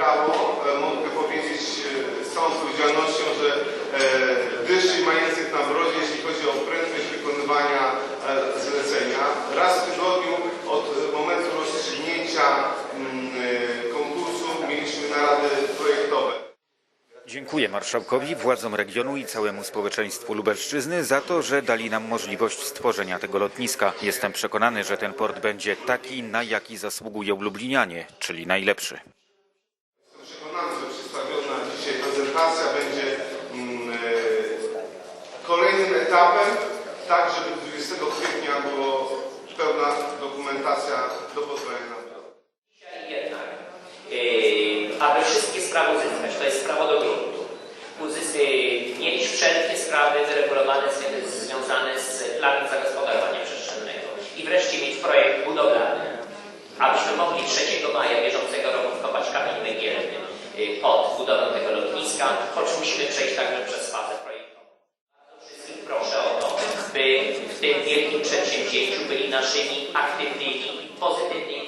prawo, e, mogę powiedzieć z całą odpowiedzialnością, że e, wyższy majątek na brodzie, jeśli chodzi o prędkość wykonywania zlecenia. Raz w tygodniu od momentu rozstrzygnięcia mm, konkursu mieliśmy narady projektowe. Dziękuję marszałkowi, władzom regionu i całemu społeczeństwu Lubelszczyzny za to, że dali nam możliwość stworzenia tego lotniska. Jestem przekonany, że ten port będzie taki, na jaki zasługują lublinianie, czyli najlepszy. Etapem, tak żeby 20 kwietnia było pełna dokumentacja do pozwolenia na budowę. Jednak, yy, aby wszystkie sprawy uzyskać, to jest prawo do gruntu, mieć wszelkie sprawy wyregulowane z, związane z planem zagospodarowania przestrzennego i wreszcie mieć projekt budowlany, abyśmy mogli 3 maja bieżącego roku wkopać kamień węgielny yy, pod budowę tego lotniska, choć musimy przejść także przez w tym wielkim przedsięwzięciu byli naszymi aktywnymi, pozytywnymi